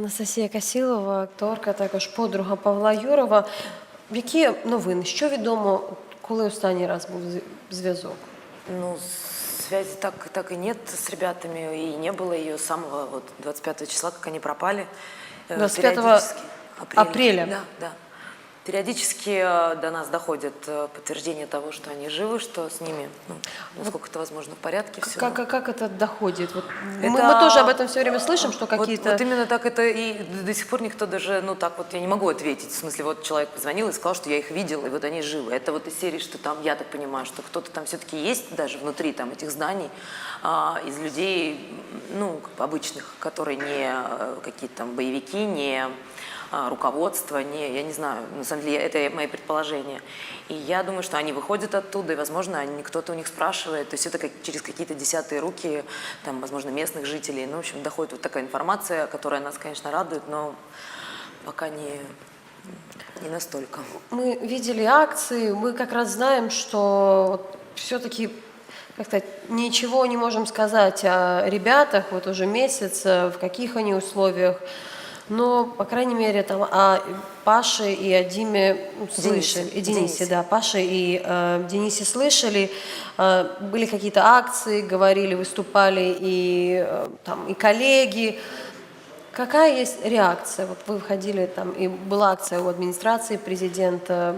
Анастасія Касілова, акторка, також подруга Павла Юрова. Які новини? Що відомо, коли останній раз був зв- зв'язок? Ну, связи так, так и нет с ребятами, и не было ее с самого вот 25 числа, как они пропали. Э, 25 периодически. апреля. Да, да. Периодически э, до нас доходит э, подтверждение того, что они живы, что с ними, ну, насколько это возможно, в порядке все. Как, как, как это доходит? Вот мы, Это- мы тоже об этом все время слышим, что Вот- какие-то... Вот, именно так это и до- сих пор никто даже, ну так вот, я не могу ответить. В смысле, вот человек позвонил и сказал, что я их видел, и вот они живы. Это вот из серии, что там, я так понимаю, что кто-то там все-таки есть даже внутри там этих зданий, а, из людей, ну, обычных, которые не э, какие-то там боевики, не руководство, не, я не знаю, на самом деле это мои предположения. И я думаю, что они выходят оттуда, и, возможно, они, кто-то у них спрашивает, то есть это как, через какие-то десятые руки, там, возможно, местных жителей. Ну, в общем, доходит вот такая информация, которая нас, конечно, радует, но пока не, не настолько. Мы видели акции, мы как раз знаем, что все-таки как сказать, ничего не можем сказать о ребятах, вот уже месяц, э, в каких они условиях, но, по крайней мере, там о Паше и о Диме ну, слышали, Денисе. и Денисе, Денисе. да, Паше и э, Денисе слышали, Э, были какие-то акции, говорили, выступали и э, там и коллеги, Какая есть реакция? Вот вы входили там, и была акция у администрации президента.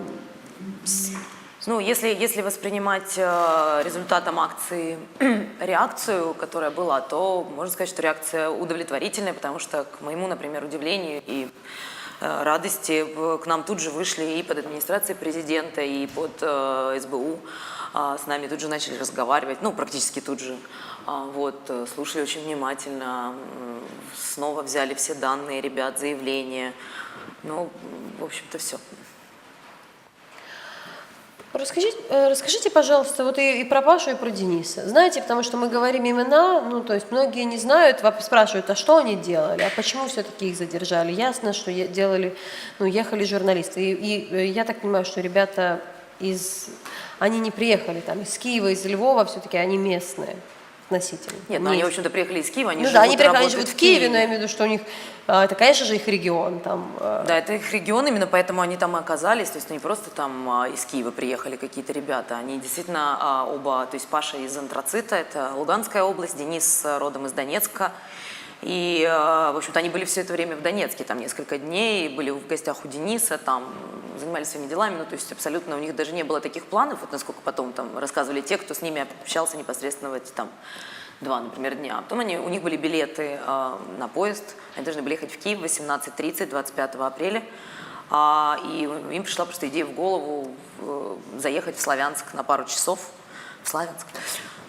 Ну, если, если воспринимать э, результатом акции реакцию, которая была, то можно сказать, что реакция удовлетворительная, потому что, к моему, например, удивлению и э, радости в- к нам тут же вышли и под администрацией президента, и под э, СБУ. А, С нами тут же начали разговаривать, ну, практически тут же. А, Вот, э, слушали очень внимательно, м, снова взяли все данные ребят, заявления. Ну, в общем-то, все. Расскажите, э, расскажите, пожалуйста, вот и, и про Пашу, и про Дениса. Знаете, потому что мы говорим имена, ну, то есть многие не знают, спрашивают, а что они делали, а почему все-таки их задержали. Ясно, что делали, ну, ехали журналисты. И, и, э, я так понимаю, что ребята из... Они не приехали там из Киева, из Львова, все-таки они местные относительно. Нет, ну Не они, в общем-то, приехали из Киева, они ну живут, да, они приехали, они работают живут в Киеве, но я имею в виду, что у них, а, это, конечно же, их регион. Там, а, Да, это их регион, именно поэтому они там и оказались. То есть не просто там а, из Киева приехали какие-то ребята, они действительно а, оба, то есть Паша из Антрацита, это Луганская область, Денис а, родом из Донецка. И, а, в общем-то, они были все это время в Донецке, там несколько дней, были в гостях у Дениса, там занимались своими делами, ну, то есть абсолютно у них даже не было таких планов, вот насколько потом там рассказывали те, кто с ними общался непосредственно в эти там два, например, дня. Потом они, у них были билеты э, на поезд, они должны были ехать в Киев 18.30, 25 апреля. А, и им пришла просто идея в голову э, заехать в Славянск на пару часов. В Славянск?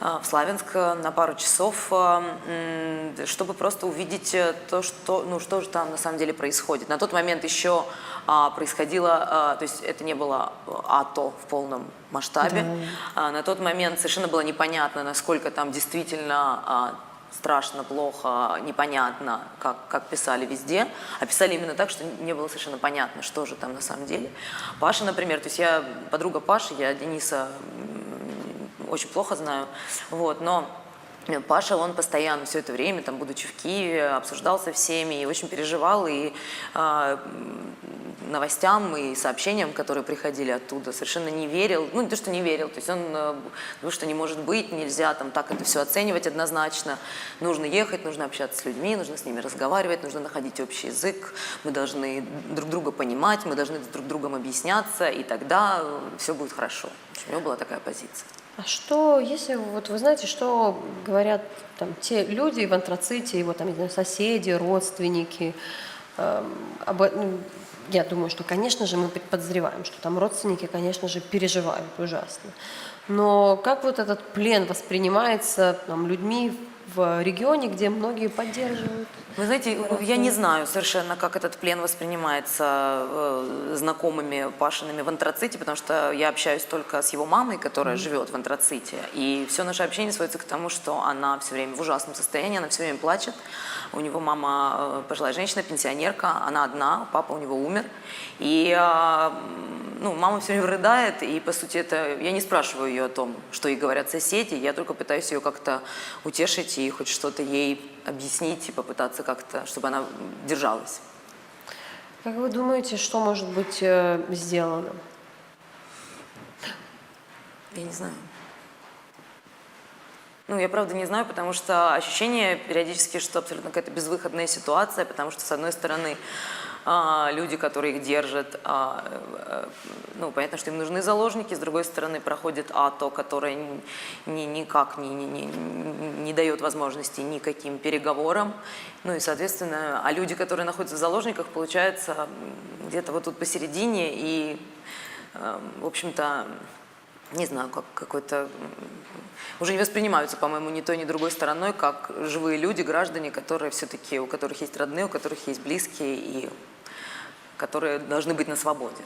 А, В Славянск э, на пару часов, э, чтобы просто увидеть э, то, что, ну, что же там на самом деле происходит. На тот момент еще а, происходило, а, то есть это не было АТО в полном масштабе. А, На тот момент совершенно было непонятно, насколько там действительно страшно, плохо, непонятно, как, как писали везде. А писали именно так, что не было совершенно понятно, что же там на самом деле. Паша, например, то есть я подруга Паши, я Дениса очень плохо знаю, вот, но Паша, он постоянно все это время, там, будучи в Киеве, обсуждал со всеми и очень переживал, и м, новостям и сообщениям, которые приходили оттуда, совершенно не верил, ну не то, что не верил, то есть он э, говорил, что не может быть, нельзя там так это все оценивать однозначно, нужно ехать, нужно общаться с людьми, нужно с ними разговаривать, нужно находить общий язык, мы должны друг друга понимать, мы должны друг другом объясняться, и тогда все будет хорошо. У него была такая позиция. А что, если вот вы знаете, что говорят там те люди в антраците, его там, знаю, соседи, родственники, эм, об э- ну, я думаю, что, конечно же, мы под- подозреваем, что там родственники, конечно же, переживают ужасно. Но как вот этот плен воспринимается там, людьми в регионе, где многие поддерживают? Вы знаете, я не знаю совершенно, как этот плен воспринимается э, знакомыми Пашиными в антраците, потому что я общаюсь только с его мамой, которая живет в антраците. И все наше общение сводится к тому, что она все время в ужасном состоянии, она все время плачет. У него мама э, пожилая женщина, пенсионерка, она одна, папа у него умер. И э, ну, мама все время рыдает, и, по сути, это я не спрашиваю ее о том, что ей говорят соседи, я только пытаюсь ее как-то утешить и хоть что-то ей объяснить и попытаться как-то, чтобы она держалась. Как вы думаете, что может быть э, сделано? Я не знаю. Ну, я правда не знаю, потому что ощущение периодически, что абсолютно какая-то безвыходная ситуация, потому что, с одной стороны, а, люди, которые их держат, а, э, ну, понятно, что им нужны заложники, с другой стороны, проходит АТО, которое ни- ни- никак не, не, не, не дает возможности никаким переговорам, ну и, соответственно, а люди, которые находятся в заложниках, получается, где-то вот тут посередине, и, э, в общем-то, не знаю, как какой-то уже не воспринимаются, по-моему, ни той, ни другой стороной, как живые люди, граждане, которые все-таки, у которых есть родные, у которых есть близкие и которые должны быть на свободе.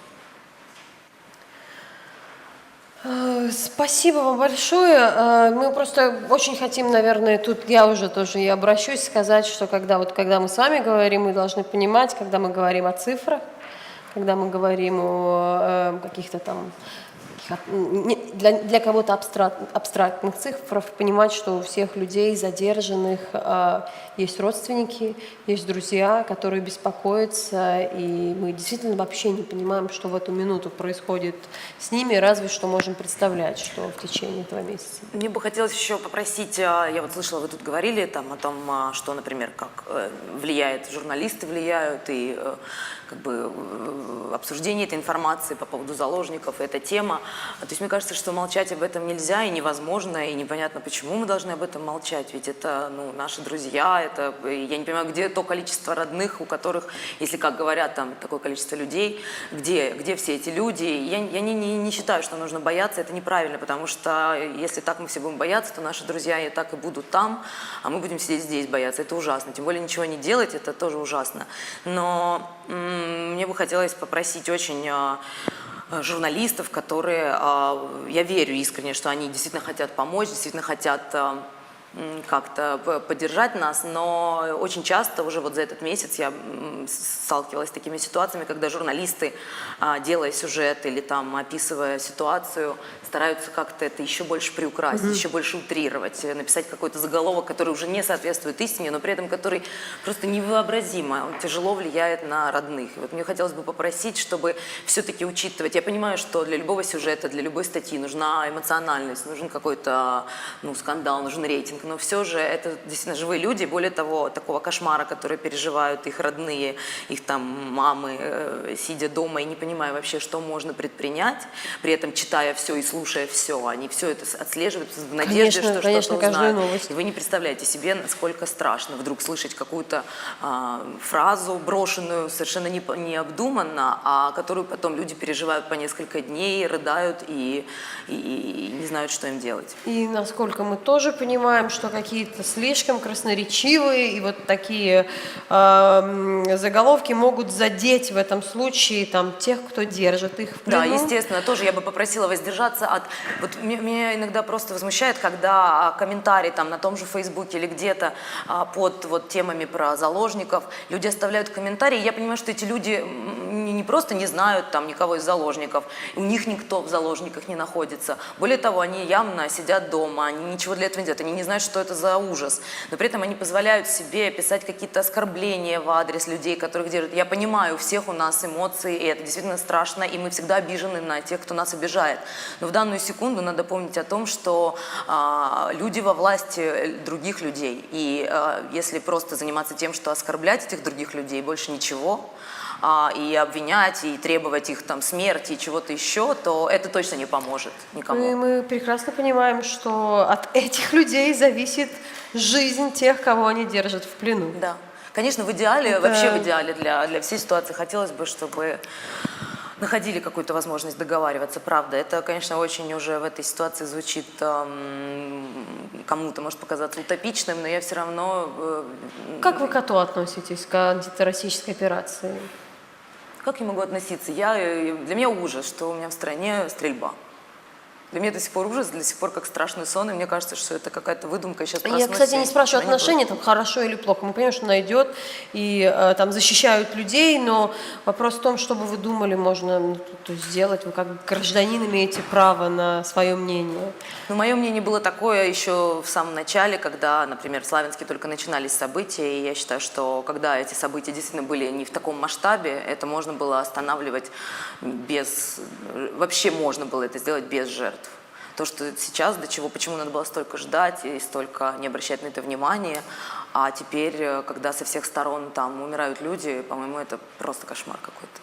Э, Спасибо вам большое. Э, Мы просто очень хотим, наверное, тут я уже тоже и обращусь сказать, что когда вот когда мы с вами говорим, мы должны понимать, когда мы говорим о цифрах, когда мы говорим о э, каких-то там для, для кого-то абстракт, абстрактных цифрах, понимать, что у всех людей задержанных э, есть родственники, есть друзья, которые беспокоятся, и мы действительно вообще не понимаем, что в эту минуту происходит с ними, разве что можем представлять, что в течение этого месяца. Мне бы хотелось еще попросить, а, я вот слышала, вы тут говорили там о том, а, что, например, как э, влияет, журналисты влияют, и э, как бы э, обсуждение этой информации по поводу заложников, эта тема. То есть мне кажется, что молчать об этом нельзя и невозможно, и непонятно, почему мы должны об этом молчать, ведь это ну, наши друзья, это, э, я не понимаю, где то количество родных, у которых, если как говорят, там такое количество людей, где, где все эти люди. Я, я не, не, не считаю, что нужно бояться, это неправильно, потому что если так мы все будем бояться, то наши друзья и так и будут там, а мы будем сидеть здесь бояться. Это ужасно. Тем более ничего не делать, это тоже ужасно. Но мне бы хотелось попросить очень а, а, журналистов, которые, а, я верю искренне, что они действительно хотят помочь, действительно хотят м, как-то поддержать нас, но очень часто уже вот за этот месяц я сталкивалась с такими ситуациями, когда журналисты, а, делая сюжет или там описывая ситуацию, стараются как-то это еще больше приукрасить, еще больше утрировать, э, написать какой-то заголовок, который уже не соответствует истине, но при этом который просто невообразимо тяжело влияет на родных. И вот мне хотелось бы попросить, чтобы все-таки учитывать, я понимаю, что для любого сюжета, для любой статьи нужна эмоциональность, нужен какой-то ну, скандал, нужен рейтинг, но все же это действительно живые люди, более того, такого кошмара, который переживают их родные, их там мамы, э, сидя дома и не понимая вообще, что можно предпринять, при этом читая все и слушая все, они все это отслеживают в надежде, Конечно, что конечно, что-то узнают. новость. И вы не представляете себе, насколько страшно вдруг слышать какую-то а, фразу, брошенную совершенно не, необдуманно, а которую потом люди переживают по несколько дней, рыдают и, и- и не знают, что им делать. И насколько мы тоже понимаем, что какие-то слишком красноречивые и вот такие эм, заголовки могут задеть в этом случае там тех, кто держит их в плену. Да, естественно, тоже я бы попросила воздержаться от... Вот ме- меня иногда просто возмущает, когда а, комментарии там на том же Фейсбуке или где-то а, под вот темами про заложников, люди оставляют комментарии, я понимаю, что эти люди не просто не знают там никого из заложников, у них никто в заложниках не находится. Более того, они явно сидят дома, они ничего для этого не делают, они не знают, что это за ужас. Но при этом они позволяют себе писать какие-то оскорбления в адрес людей, которых держат. Я понимаю, у всех у нас эмоции, и это действительно страшно, и мы всегда обижены на тех, кто нас обижает. Но в данную секунду надо помнить о том, что а, люди во власти других людей. И а, если просто заниматься тем, что оскорблять этих других людей, больше ничего, а, и обвинять, и требовать их там смерти, и чего-то еще, то это точно не поможет никому. Ну И мы прекрасно понимаем, что от этих людей зависит жизнь тех, кого они держат в плену. Да. Конечно, в идеале, Это- вообще в идеале для, для всей ситуации хотелось бы, чтобы находили какую-то возможность договариваться, правда. Это, конечно, очень уже в этой ситуации звучит эм, кому-то, может показаться утопичным, но я все равно... э, Как вы к АТО относитесь, к антитеррористической операции? Как я могу относиться? Я, э, для меня ужас, что у меня в стране стрельба. Для меня до сих пор ужас, до сих пор как страшный сон, и мне кажется, что это какая-то выдумка. Сейчас Я, кстати, не спрашиваю отношения, там, хорошо или плохо. Мы понимаем, что она идет и э, там защищают людей, но вопрос в том, что бы вы думали, можно ну, то есть сделать. Вы как гражданин имеете право на свое мнение. Ну, мое мнение было такое еще в самом начале, когда, например, в Славянске только начинались события, и я считаю, что когда эти события действительно были не в таком масштабе, это можно было останавливать без... Вообще можно было это сделать без жертв. То, что сейчас, до чего, почему надо было столько ждать и столько не обращать на это внимания, а теперь, э, когда со всех сторон там умирают люди, по-моему, это просто кошмар какой-то.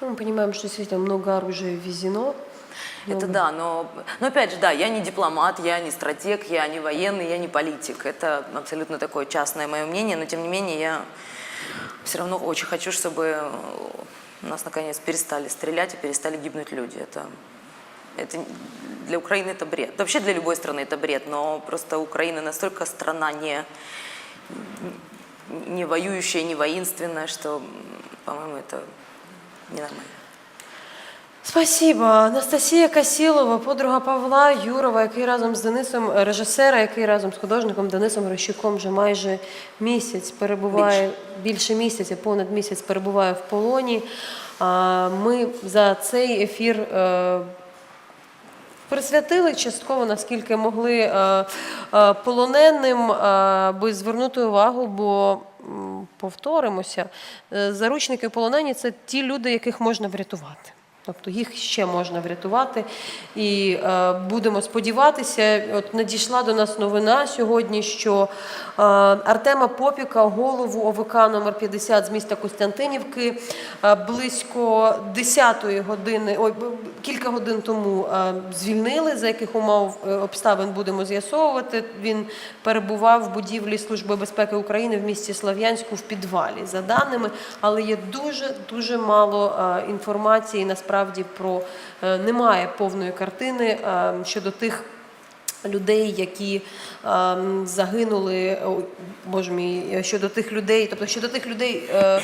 Ну, мы понимаем, что действительно много оружия ввезено. Это да, но, но опять же, да, я не дипломат, я не стратег, я не военный, я не политик. Это абсолютно такое частное мое мнение, но тем не менее я все равно очень хочу, чтобы у нас наконец перестали стрелять и перестали гибнуть люди. Это, это для Украины это бред. Вообще для любой страны это бред, но просто Украина настолько страна не, не воюющая, не воинственная, что, по-моему, это ненормально. Спасибо. Анастасія Касілова, подруга Павла Юрова, який разом з Денисом, режисера, який разом з художником Денисом Грищуком вже майже місяць перебуває, більше місяця, понад місяць перебуває в полоні. А Ми за цей ефір е, присвятили частково, наскільки могли е, е, полоненим, е, аби звернути увагу, бо повторимося, заручники полонені це ті люди, яких можна врятувати. Тобто їх ще можна врятувати. І е, будемо сподіватися, от надійшла до нас новина сьогодні, що е, Артема Попіка, голову ОВК номер 50 з міста Костянтинівки, е, близько 10-ї години, ой, кілька годин тому е, звільнили, за яких умов е, обставин будемо з'ясовувати. Він перебував в будівлі Служби безпеки України в місті Слав'янську в підвалі, за даними, але є дуже дуже мало е, інформації насправді про е, немає повної картини щодо тих. Людей, які ем, загинули, ой, боже мій, щодо тих людей, тобто щодо тих людей е,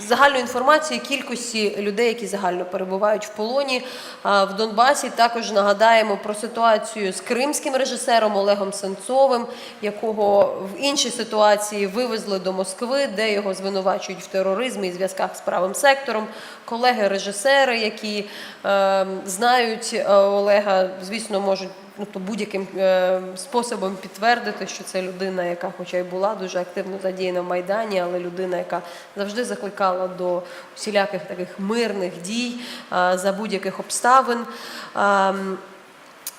загальної інформації кількості людей, які загально перебувають в полоні а, в Донбасі. Також нагадаємо про ситуацію з кримським режисером Олегом Сенцовим, якого в іншій ситуації вивезли до Москви, де його звинувачують в тероризмі і зв'язках з правим сектором. Колеги-режисери, які е, знають е, Олега, звісно, можуть ну, то будь-яким е, способом підтвердити, що це людина, яка, хоча й була дуже активно задіяна в Майдані, але людина, яка завжди закликала до усіляких таких мирних дій е, за будь-яких обставин.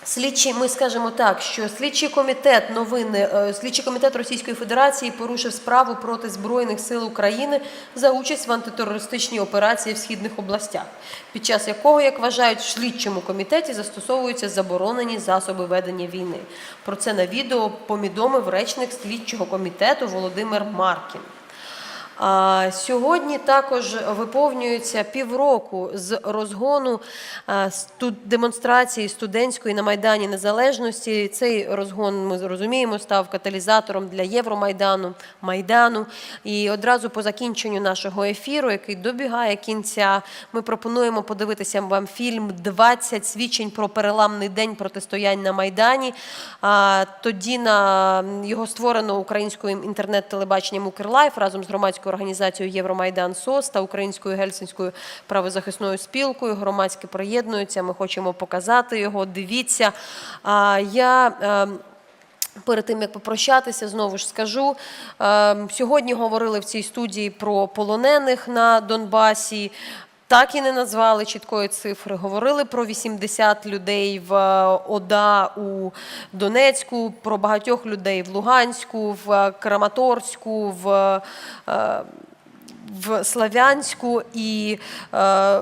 Слідчий, ми скажемо так, що слідчий комітет новини, е, слідчий комітет Російської Федерації порушив справу проти збройних сил України за участь в антитерористичній операції в східних областях, під час якого, як вважають, в слідчому комітеті застосовуються заборонені засоби ведення війни. Про це на відео повідомив речник слідчого комітету Володимир Маркін. Сьогодні також виповнюється півроку з розгону демонстрації студентської на Майдані Незалежності. Цей розгон, ми розуміємо, став каталізатором для Євромайдану, Майдану. І одразу по закінченню нашого ефіру, який добігає кінця, ми пропонуємо подивитися вам фільм «20 свідчень про переламний день протистоянь на Майдані. Тоді на його створено українською інтернет-телебаченням Укрлайф разом з громадською організацією Євромайдан СОС та українською гельсінською правозахисною спілкою. Громадські приєднуються. Ми хочемо показати його. Дивіться. А, Я ем, Перед тим як попрощатися, знову ж скажу. ем, Сьогодні говорили в цій студії про полонених на Донбасі. Так і не назвали чіткої цифри. Говорили про 80 людей в е, ОДА у Донецьку, про багатьох людей в Луганську, в Краматорську, в, е, в Славянську. І е,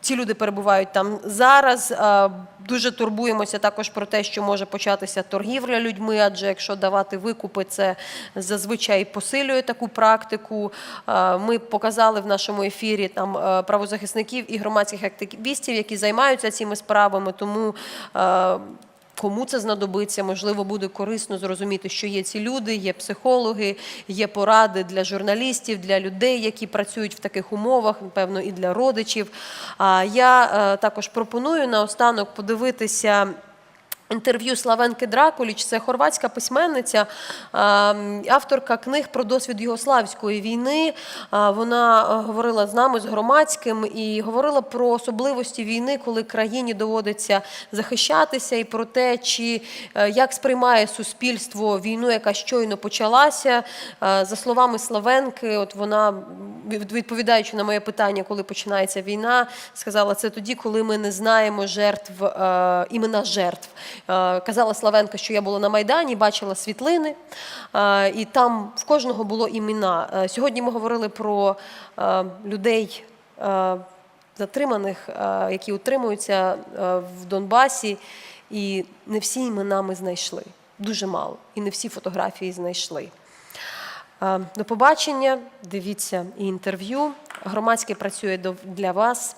ці люди перебувають там зараз. Дуже турбуємося також про те, що може початися торгівля людьми, адже якщо давати викупи, це зазвичай посилює таку практику. Ми показали в нашому ефірі там е, правозахисників і громадських активістів, які займаються цими справами. Тому е, Кому це знадобиться, можливо, буде корисно зрозуміти, що є ці люди, є психологи, є поради для журналістів, для людей, які працюють в таких умовах, напевно, і для родичів. А я е, також пропоную наостанок подивитися. Інтерв'ю Славенки Дракуліч, це хорватська письменниця, авторка книг про досвід Югославської війни. Вона е, говорила з нами, з громадським, і говорила про особливості війни, коли країні доводиться захищатися, і про те, чи е, як сприймає суспільство війну, яка щойно почалася. Е, За словами Славенки, от вона відповідаючи на моє питання, коли починається війна, сказала це тоді, коли ми не знаємо жертв, імена жертв. Е, Казала Славенка, що я була на Майдані, бачила світлини, е, і там в кожного було імена. Е, Сьогодні ми говорили про людей. Затриманих, які утримуються в Донбасі, і не всі імена ми знайшли. Дуже мало. І не всі фотографії знайшли. До побачення. Дивіться і інтерв'ю. Громадське працює для вас.